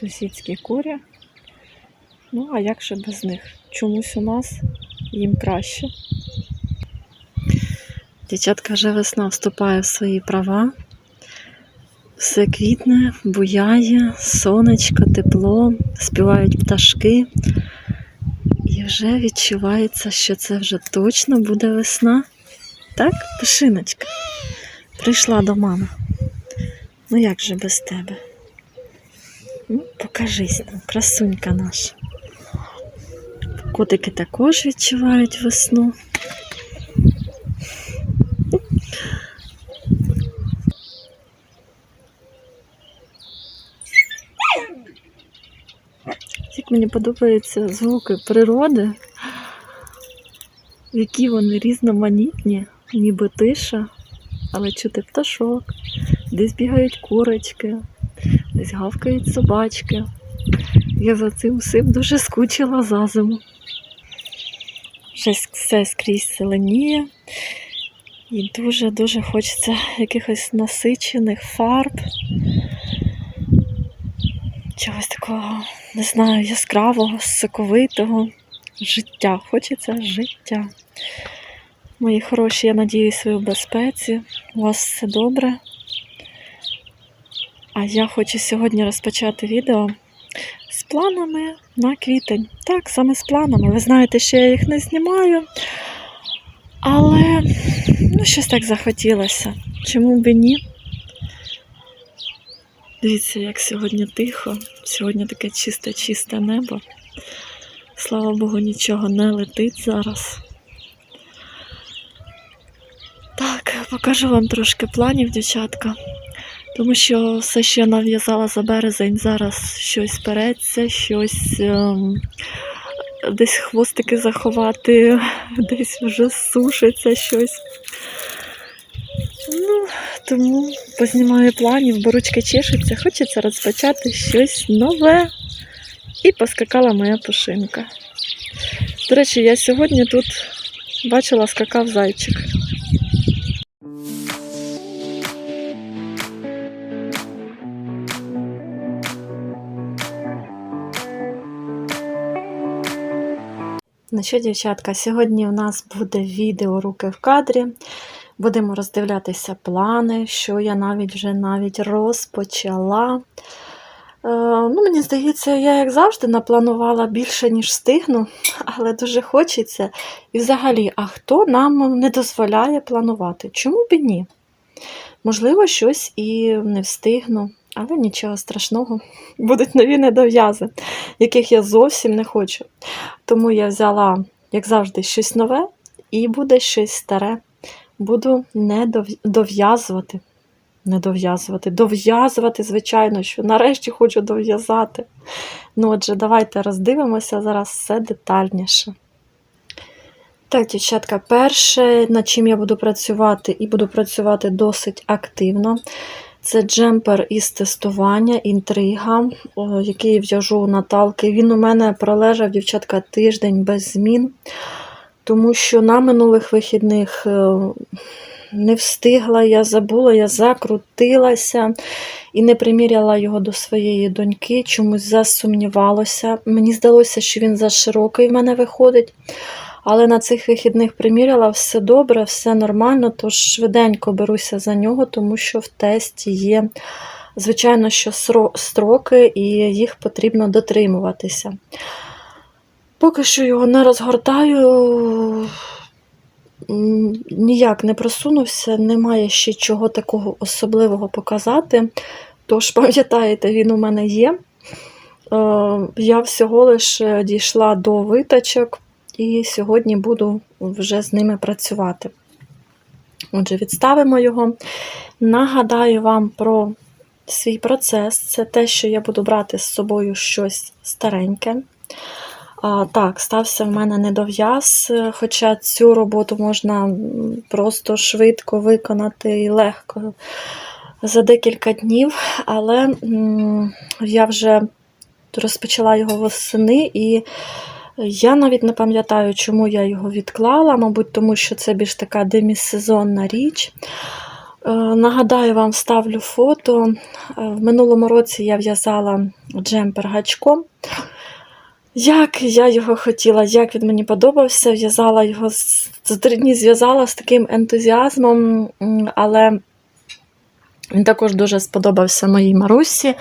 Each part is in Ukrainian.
сусідські курі. Ну, а як же без них? Чомусь у нас їм краще. Дівчатка вже весна вступає в свої права. Все квітне, буяє, сонечко, тепло, співають пташки. І вже відчувається, що це вже точно буде весна. Так, пишиночка? Прийшла до мами. Ну як же без тебе? Покажись нам, красунька наша. Котики також відчувають весну. Як мені подобаються звуки природи, які вони різноманітні, ніби тиша, але чути пташок, десь бігають курочки, десь гавкають собачки. Я за цим всім дуже скучила за зиму. Вже все скрізь зеленіє. І дуже-дуже хочеться якихось насичених фарб. Чогось такого, не знаю, яскравого, соковитого життя. Хочеться життя. Мої хороші, я надіюсь, ви в безпеці. У вас все добре. А я хочу сьогодні розпочати відео з планами на квітень. Так, саме з планами. Ви знаєте, що я їх не знімаю. Але ну, щось так захотілося. Чому б і ні? Дивіться, як сьогодні тихо. Сьогодні таке чисте-чисте небо. Слава Богу, нічого не летить зараз. Так, покажу вам трошки планів, дівчатка. Тому що все, що я нав'язала за березень, зараз щось переться, щось ем, десь хвостики заховати, десь вже сушиться щось. Ну, тому познімаю планів, бо ручки чешуться, хочеться розпочати щось нове. І поскакала моя пушинка. До речі, я сьогодні тут бачила, скакав зайчик. Ну що, дівчатка, сьогодні в нас буде відео руки в кадрі. Будемо роздивлятися плани, що я навіть вже навіть розпочала. Е, ну, Мені здається, я, як завжди, напланувала більше, ніж встигну, але дуже хочеться. І взагалі, а хто нам не дозволяє планувати? Чому б і ні? Можливо, щось і не встигну, але нічого страшного. Будуть нові недов'язи, яких я зовсім не хочу. Тому я взяла, як завжди, щось нове і буде щось старе. Буду не дов- дов'язувати. Не дов'язувати, дов'язувати, звичайно, що нарешті хочу дов'язати. Ну, отже, давайте роздивимося зараз все детальніше. Так, дівчатка, перше, над чим я буду працювати, і буду працювати досить активно. Це джемпер із тестування, інтрига, який в'яжу Наталки. Він у мене пролежав, дівчатка, тиждень без змін, тому що на минулих вихідних е, не встигла, я забула, я закрутилася і не приміряла його до своєї доньки, чомусь засумнівалася. Мені здалося, що він за широкий в мене виходить. Але на цих вихідних приміряла все добре, все нормально, тож швиденько беруся за нього, тому що в тесті є, звичайно, що строки, і їх потрібно дотримуватися. Поки що його не розгортаю, ніяк не просунувся, немає ще чого такого особливого показати. Тож, пам'ятаєте, він у мене є. Е, Я всього лише дійшла до витачок і сьогодні буду вже з ними працювати. Отже, відставимо його. Нагадаю вам про свій процес. Це те, що я буду брати з собою щось стареньке. А, так, стався в мене недов'яз, хоча цю роботу можна просто швидко виконати і легко за декілька днів, але м, я вже розпочала його восени і я навіть не пам'ятаю, чому я його відклала, мабуть, тому що це більш така демісезонна річ. Е, Нагадаю, вам ставлю фото. Е, В минулому році я в'язала джемпер гачком. Як я його хотіла, як він мені подобався, в'язала його з- три дні зв'язала з таким ентузіазмом, але він також дуже сподобався моїй Марусі.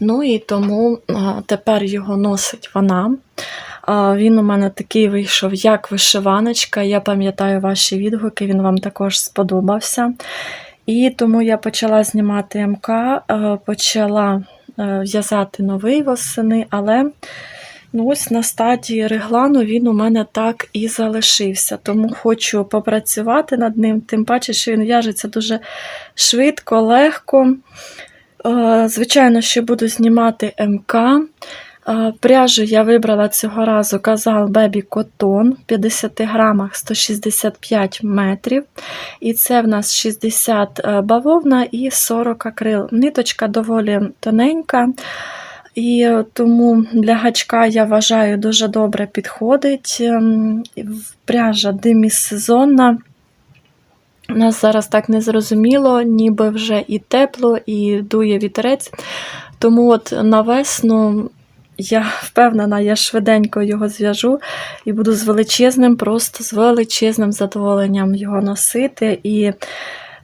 Ну і тому тепер його носить вона. Він у мене такий вийшов, як вишиваночка. Я пам'ятаю ваші відгуки, він вам також сподобався. І тому я почала знімати МК, е, почала е, в'язати новий восени, але ну, ось на стадії реглану він у мене так і залишився. Тому хочу попрацювати над ним, тим паче, що він в'яжеться дуже швидко, легко. Е, Звичайно, що буду знімати МК. Пряжу я вибрала цього разу казал Baby Cotton в 50 грамах 165 метрів. І це в нас 60 е, бавовна і 40 акрил. Ниточка доволі тоненька. І тому для гачка, я вважаю, дуже добре підходить. Ем, Пряжа демісезонна. У нас зараз так незрозуміло, ніби вже і тепло, і дує вітерець. Тому от на весну я впевнена, я швиденько його зв'яжу і буду з величезним, просто з величезним задоволенням його носити. І,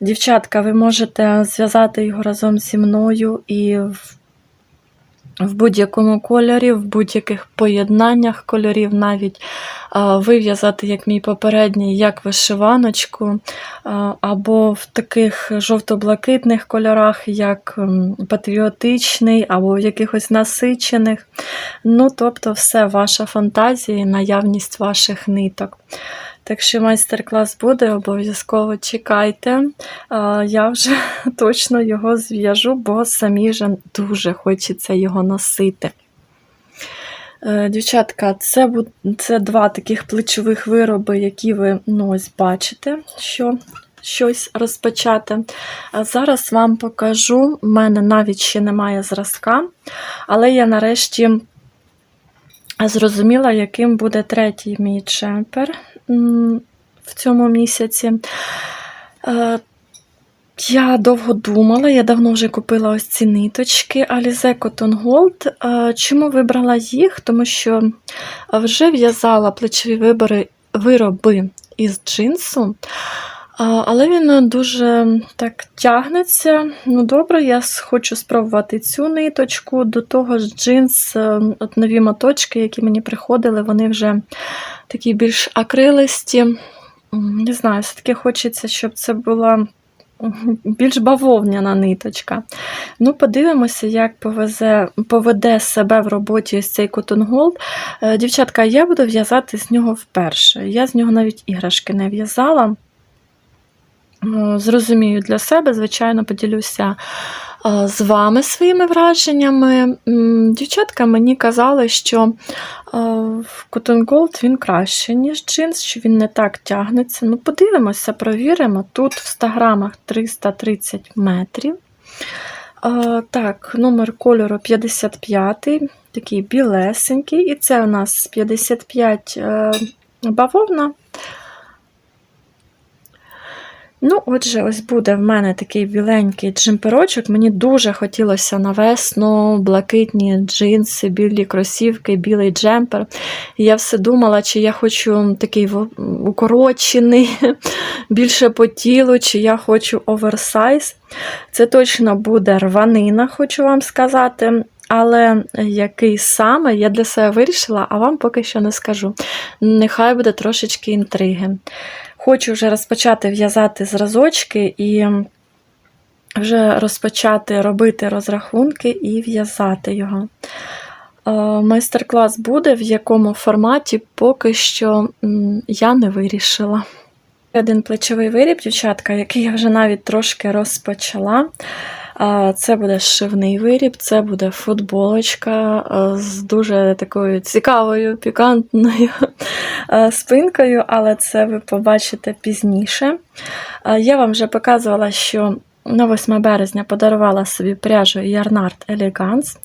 дівчатка, ви можете зв'язати його разом зі мною і в будь-якому кольорі, в будь-яких поєднаннях кольорів, навіть вив'язати, як мій попередній, як вишиваночку, або в таких жовто-блакитних кольорах, як патріотичний, або в якихось насичених. Ну, тобто, все ваша фантазія, наявність ваших ниток. Так що майстер-клас буде, обов'язково чекайте. Я вже точно його зв'яжу, бо самі вже дуже хочеться його носити. Е, Дівчатка, це, це два таких плечових вироби, які ви ну, ось бачите, що щось розпочати. А зараз вам покажу, в мене навіть ще немає зразка, але я нарешті зрозуміла, яким буде третій мій джемпер м, в цьому місяці. Е, Я довго думала, я давно вже купила ось ці ниточки Alize Cotton Gold. Е, Чому вибрала їх? Тому що вже в'язала плечові вироби із джинсу, але він дуже так тягнеться. Ну, добре, я хочу спробувати цю ниточку. До того ж, джинс, е, от нові моточки, які мені приходили, вони вже такі більш акрилисті. Не знаю, все-таки хочеться, щоб це була більш бавовняна ниточка. Ну, подивимося, як повезе, поведе себе в роботі ось цей Cotton. Е, Дівчатка, я буду в'язати з нього вперше. Я з нього навіть іграшки не в'язала. Е, Зрозумію для себе, звичайно, поділюся е, з вами своїми враженнями. Дівчатка мені казали, що е, Cotton Gold він краще, ніж джинс, що він не так тягнеться. Ну, подивимося, провіримо. Тут в 100 грамах 330 метрів. Так, номер кольору 55, такий білесенький. І це у нас 55 е, бавовна. Ну, отже, ось буде в мене такий біленький джемперочок. Мені дуже хотілося на весну, блакитні джинси, білі кросівки, білий джемпер. І я все думала, чи я хочу такий укорочений, більше по тілу, чи я хочу оверсайз. Це точно буде рванина, хочу вам сказати. Але який саме я для себе вирішила, а вам поки що не скажу. Нехай буде трошечки інтриги. Хочу вже розпочати в'язати зразочки і вже розпочати робити розрахунки і в'язати його. Е, Майстер-клас буде, в якому форматі поки що я не вирішила. Один плечовий виріб, дівчатка, який я вже навіть трошки розпочала. Це буде шивний виріб, це буде футболочка з дуже такою цікавою, пікантною спинкою, але це ви побачите пізніше. Я вам вже показувала, що на 8 березня подарувала собі пряжу Yarnart Elegance.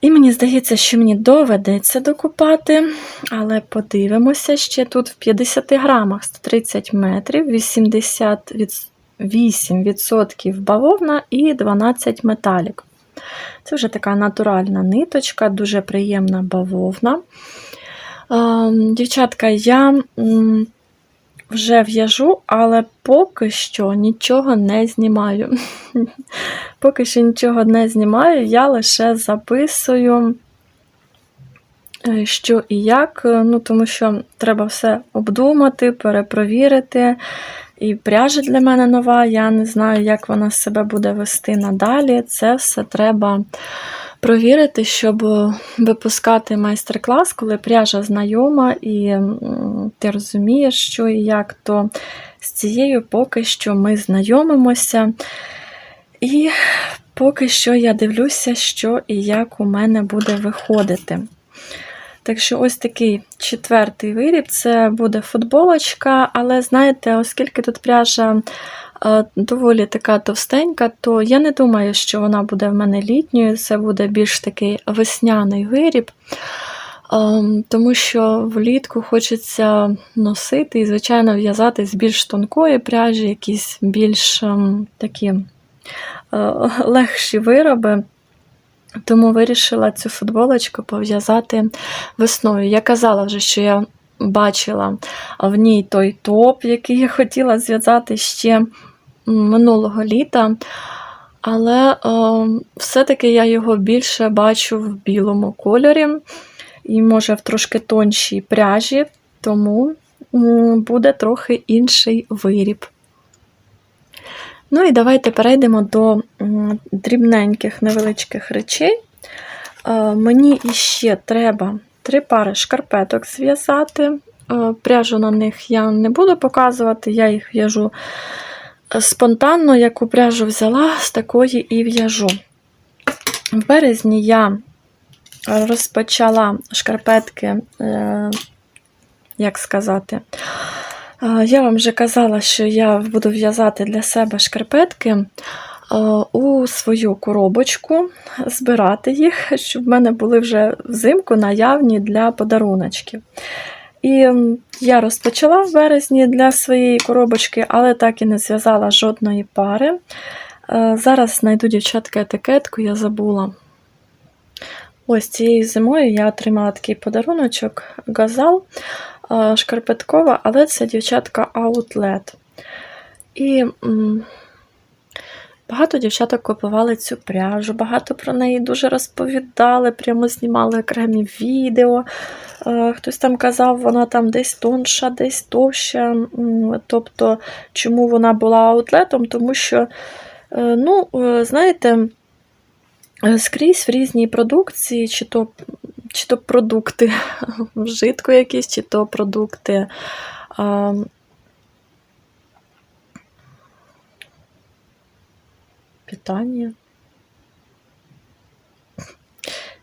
І мені здається, що мені доведеться докупати, але подивимося ще тут в 50 грамах 130 метрів, 80 від 8% бавовна і 12 металік. Це вже така натуральна ниточка, дуже приємна бавовна. Дівчатка, я вже в'яжу, але поки що нічого не знімаю. Поки що нічого не знімаю, я лише записую, е, що і як, е, ну, тому що треба все обдумати, перепровірити. І пряжа для мене нова, я не знаю, як вона себе буде вести надалі. Це все треба провірити, щоб випускати майстер-клас, коли пряжа знайома, і ти розумієш, що і як, то з цією поки що ми знайомимося. І поки що я дивлюся, що і як у мене буде виходити. Так що ось такий четвертий виріб це буде футболочка, але знаєте, оскільки тут пряжа е, доволі така товстенька, то я не думаю, що вона буде в мене літньою, це буде більш такий весняний виріб. Ем, Тому що влітку хочеться носити і, звичайно, в'язати з більш тонкої пряжі, якісь більш ем, такі е, легші вироби. Тому вирішила цю футболочку пов'язати весною. Я казала вже, що я бачила в ній той топ, який я хотіла зв'язати ще минулого літа. Але е, все-таки я його більше бачу в білому кольорі і, може, в трошки тоншій пряжі, тому буде трохи інший виріб. Ну і давайте перейдемо до дрібненьких невеличких речей. Е, Мені іще треба три пари шкарпеток зв'язати. Е, Пряжу на них я не буду показувати, я їх в'яжу е, спонтанно, яку пряжу взяла, з такої і в'яжу. В березні я розпочала шкарпетки, як сказати, Я вам вже казала, що я буду в'язати для себе шкарпетки у свою коробочку, збирати їх, щоб в мене були вже взимку наявні для подаруночків. І я розпочала в березні для своєї коробочки, але так і не зв'язала жодної пари. Зараз знайду дівчатка етикетку, я забула. Ось цією зимою я отримала такий подаруночок газал шкарпеткова, але це дівчатка Outlet. І багато дівчаток купували цю пряжу, багато про неї дуже розповідали, прямо знімали окремі відео. Е, Хтось там казав, вона там десь тонша, десь товща. Тобто, чому вона була аутлетом? Тому що, е, ну, е, знаєте, Е, Скрізь в різній продукції, чи то, чи то продукти вжитку якісь, чи то продукти. А, питання.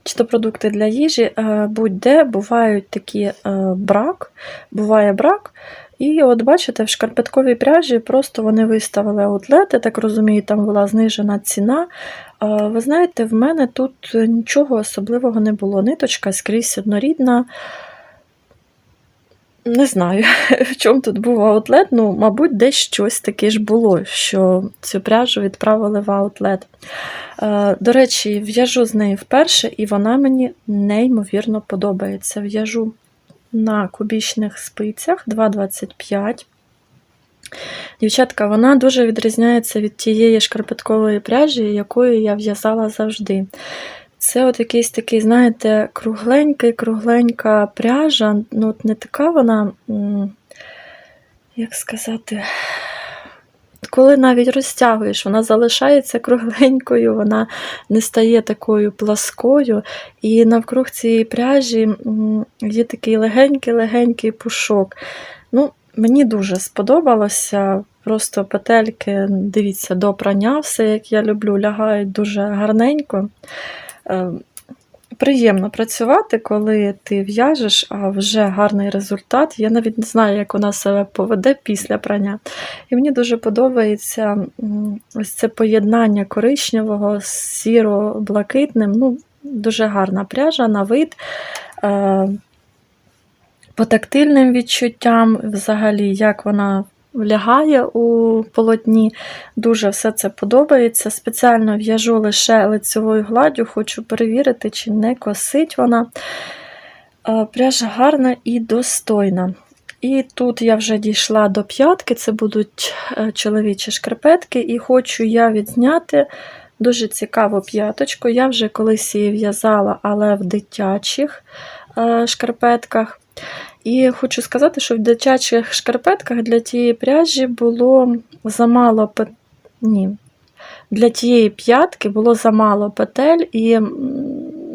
Чи то продукти для їжі, будь-де бувають такі брак, буває брак. І от бачите, в шкарпетковій пряжі просто вони виставили аутлети, так розумію, там була знижена ціна. Ви знаєте, в мене тут нічого особливого не було. Ниточка скрізь однорідна. Не знаю, в чому тут був аутлет. Ну, мабуть, десь щось таке ж було, що цю пряжу відправили в аутлет. До речі, в'яжу з нею вперше, і вона мені неймовірно подобається. В'яжу на кубічних спицях 2,25. Дівчатка, вона дуже відрізняється від тієї шкарпеткової пряжі, якою я в'язала завжди. Це от якийсь такий, знаєте, кругленький, кругленька пряжа. Ну, от не така вона, як сказати, коли навіть розтягуєш, вона залишається кругленькою, вона не стає такою пласкою. І навкруг цієї пряжі є такий легенький-легенький пушок. Ну, Мені дуже сподобалося. Просто петельки, дивіться, до прання, все, як я люблю, лягають дуже гарненько. Приємно працювати, коли ти в'яжеш, а вже гарний результат. Я навіть не знаю, як вона себе поведе після прання. І мені дуже подобається ось це поєднання коричневого з сіро-блакитним. Ну, Дуже гарна пряжа на вид. Е, По тактильним відчуттям, взагалі, як вона влягає у полотні. Дуже все це подобається. Спеціально в'яжу лише лицевою гладдю, хочу перевірити, чи не косить вона. Е, Пряжа гарна і достойна. І тут я вже дійшла до п'ятки, це будуть е, чоловічі шкарпетки, і хочу я відзняти дуже цікаву п'яточку. Я вже колись її в'язала, але в дитячих е, шкарпетках. І хочу сказати, що в дитячих шкарпетках для тієї пряжі було замало пет... Ні. Для тієї п'ятки було замало петель, і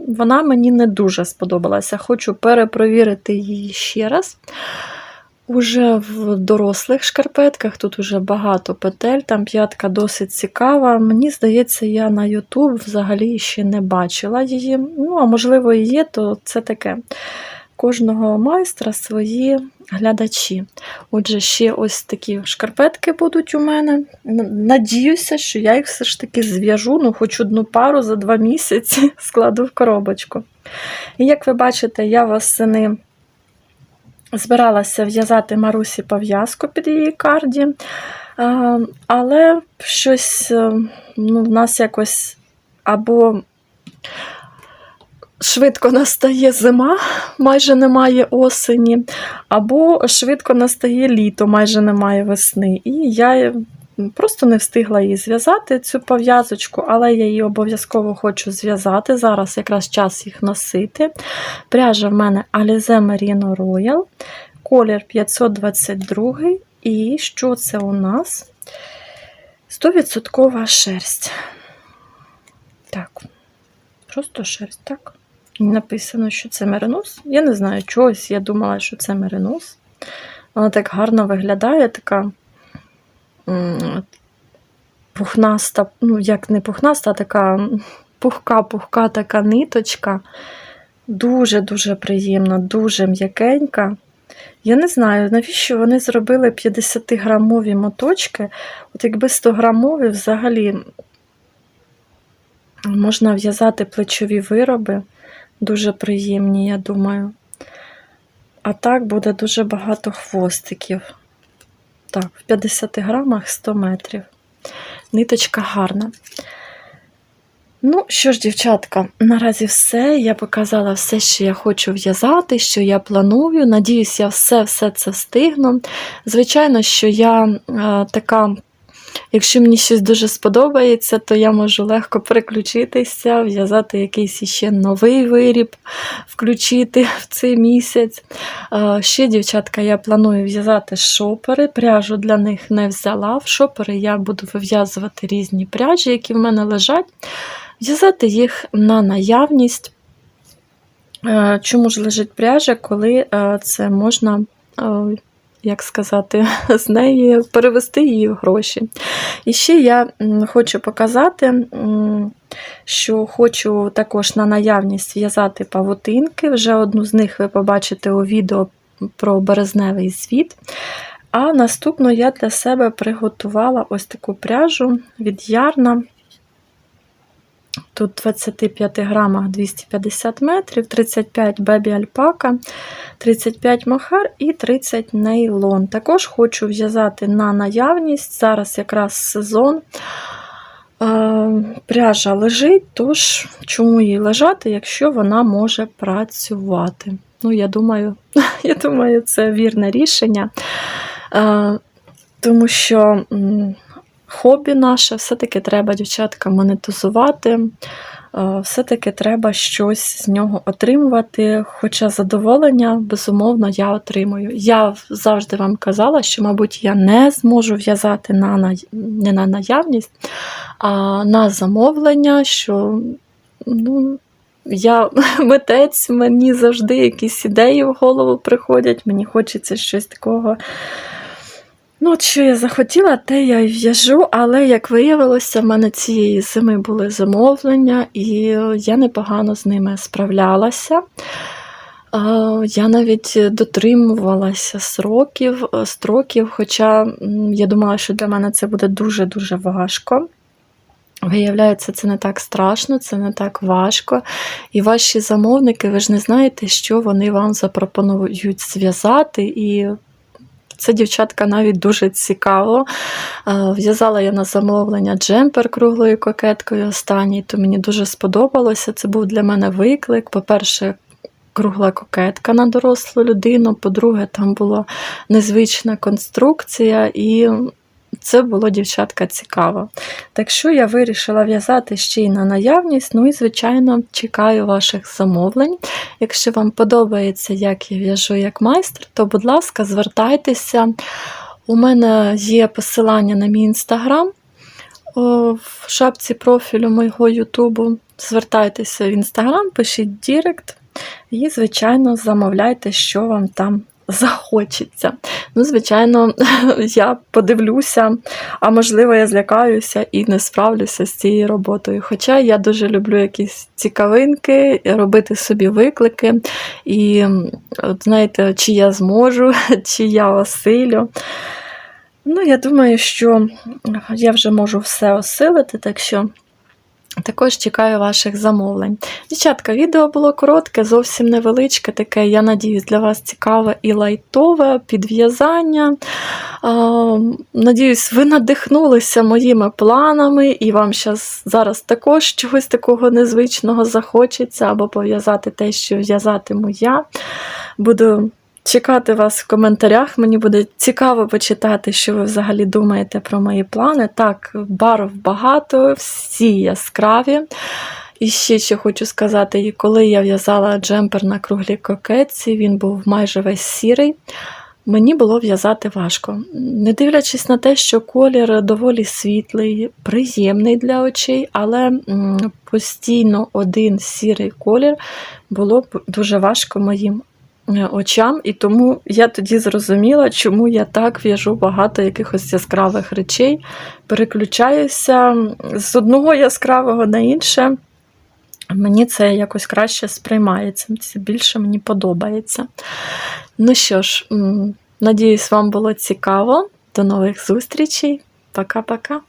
вона мені не дуже сподобалася. Хочу перепровірити її ще раз. Уже в дорослих шкарпетках тут уже багато петель, там п'ятка досить цікава. Мені здається, я на YouTube взагалі ще не бачила її. Ну, а можливо, і є, то це таке. Кожного майстра свої глядачі. Отже, ще ось такі шкарпетки будуть у мене. Надіюся, що я їх все ж таки зв'яжу, ну, хоч одну пару за два місяці складу в коробочку. І як ви бачите, я восени збиралася в'язати Марусі пов'язку під її карді, але щось е, ну, в нас якось або швидко настає зима, майже немає осені, або швидко настає літо, майже немає весни. І я просто не встигла її зв'язати, цю пов'язочку, але я її обов'язково хочу зв'язати. Зараз якраз час їх носити. Пряжа в мене Alize Merino Royal, колір 522. І що це у нас? 100% шерсть. Так, просто шерсть, так. Написано, що це меринос. Я не знаю чогось, я думала, що це меринос. Вона так гарно виглядає, така пухнаста, ну, як не пухнаста, а така пухка-пухка така ниточка. Дуже-дуже приємна, дуже м'якенька. Я не знаю, навіщо вони зробили 50-грамові моточки. От якби 100-грамові взагалі можна в'язати плечові вироби. Дуже приємні, я думаю. А так буде дуже багато хвостиків. Так, в 50 грамах 100 метрів. Ниточка гарна. Ну що ж, дівчатка, наразі все. Я показала все, що я хочу в'язати, що я планую. Надіюсь, я все-все це встигну. Звичайно, що я е, така. Якщо мені щось дуже сподобається, то я можу легко переключитися, в'язати якийсь іще новий виріб, включити в цей місяць. Ще, дівчатка, я планую в'язати шопери. Пряжу для них не взяла. В шопери я буду вив'язувати різні пряжі, які в мене лежать. В'язати їх на наявність. Чому ж лежить пряжа, коли це можна, як сказати, з неї перевести її в гроші. І ще я хочу показати, що хочу також на наявність в'язати павутинки. Вже одну з них ви побачите у відео про березневий звіт. А наступну я для себе приготувала ось таку пряжу від ярна. Тут в 25 грамах 250 метрів, 35 бебі альпака, 35 махар і 30 нейлон. Також хочу в'язати на наявність. Зараз якраз сезон. Е, Пряжа лежить, тож чому їй лежати, якщо вона може працювати? Ну, я думаю, я думаю, це вірне рішення. Е, Тому що хобі наше все-таки треба, дівчатка, монетизувати. Е, Все-таки треба щось з нього отримувати. Хоча задоволення, безумовно, я отримую. Я завжди вам казала, що, мабуть, я не зможу в'язати на, не на наявність, а на замовлення, що ну, я митець, мені завжди якісь ідеї в голову приходять, мені хочеться щось такого. Ну, що я захотіла, те я й в'яжу, але, як виявилося, в мене цієї зими були замовлення, і я непогано з ними справлялася. Я навіть дотримувалася сроків, е, строків, хоча я думала, що для мене це буде дуже-дуже важко. Виявляється, це не так страшно, це не так важко. І ваші замовники, ви ж не знаєте, що вони вам запропонують зв'язати, і Це дівчатка навіть дуже цікаво. Е, В'язала я на замовлення джемпер круглою кокеткою останній, то мені дуже сподобалося. Це був для мене виклик. По-перше, кругла кокетка на дорослу людину. По-друге, там була незвична конструкція, і це було дівчатка цікаво. Так що я вирішила в'язати ще й на наявність. Ну і, звичайно, чекаю ваших замовлень. Якщо вам подобається, як я в'яжу як майстер, то, будь ласка, звертайтеся. У мене є посилання на мій інстаграм в шапці профілю мого Ютубу. Звертайтеся в інстаграм, пишіть Дірект і, звичайно, замовляйте, що вам там захочеться. Ну, звичайно, я подивлюся, а можливо, я злякаюся і не справлюся з цією роботою. Хоча я дуже люблю якісь цікавинки, робити собі виклики. І, от знаєте, чи я зможу, чи я осилю. Ну, я думаю, що я вже можу все осилити, так що також чекаю ваших замовлень. Дівчатка, відео було коротке, зовсім невеличке, таке, я надіюсь, для вас цікаве і лайтове підв'язання. Надіюсь, ви надихнулися моїми планами, і вам зараз також чогось такого незвичного захочеться, або пов'язати те, що в'язатиму я. Буду чекати вас в коментарях. Мені буде цікаво почитати, що ви взагалі думаєте про мої плани. Так, барв багато, всі яскраві. І ще що хочу сказати, коли я в'язала джемпер на круглій кокетці, він був майже весь сірий. Мені було в'язати важко. Не дивлячись на те, що колір доволі світлий, приємний для очей, але постійно один сірий колір було б дуже важко моїм очам, і тому я тоді зрозуміла, чому я так в'яжу багато якихось яскравих речей, переключаюся з одного яскравого на інше. Мені це якось краще сприймається, це більше мені подобається. Ну що ж, надіюсь, вам було цікаво. До нових зустрічей. Пока-пока.